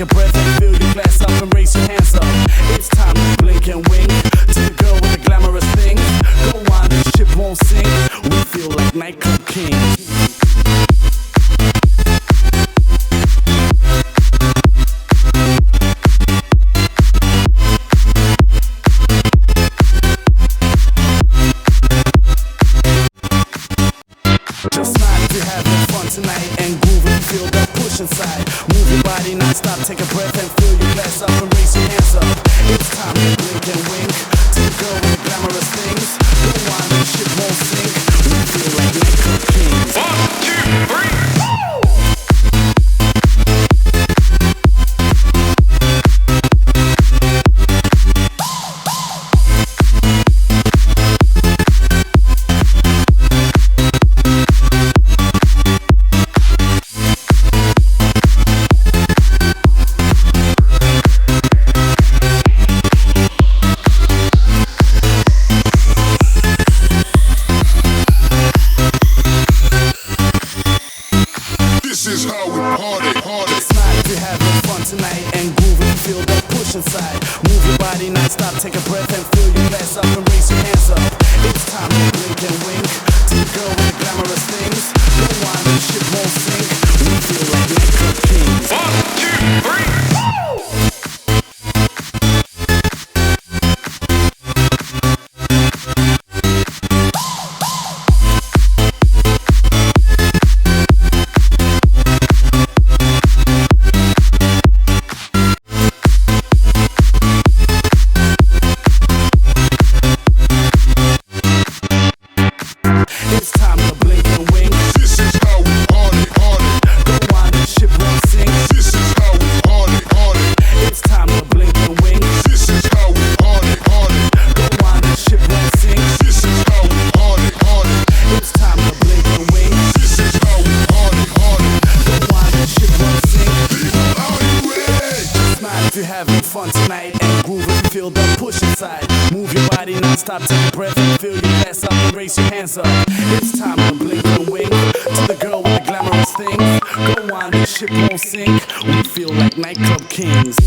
take a breath. take a breath. is how we party, party. It's night. if you're having fun tonight and grooving, feel that push inside. Move your body not stop. take a breath and feel your best. up and raise your hands up. It's time having fun tonight and groove feel the push inside. Move your body non stop, take a breath and feel your ass up and raise your hands up. It's time to blink and wink to the girl with the glamorous things. Go on, this ship won't sink. We feel like nightclub kings.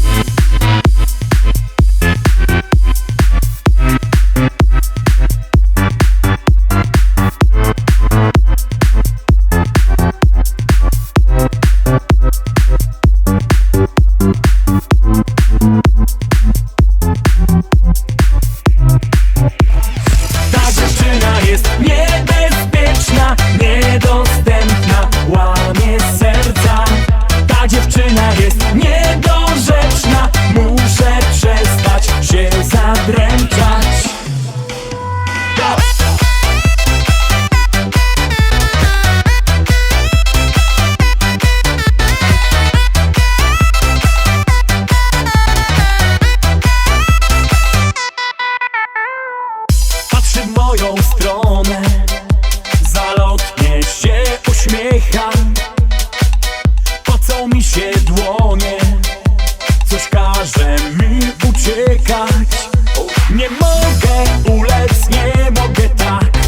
mogę ulec, nie mogę tak.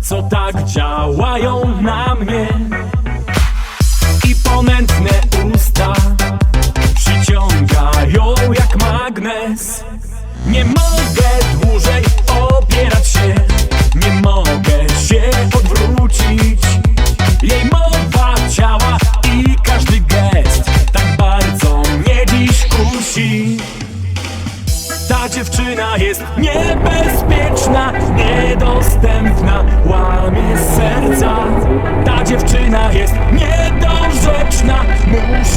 co tak działają na mnie. I ponętne usta przyciągają jak magnes. Nie mogę dłużej opierać się, nie mogę się odwrócić. Jej mowa ciała i każdy gest tak bardzo mnie dziś kusi ta dziewczyna jest niebezpieczna, niedostępna, łamie serca. Ta dziewczyna jest niedorzeczna, musi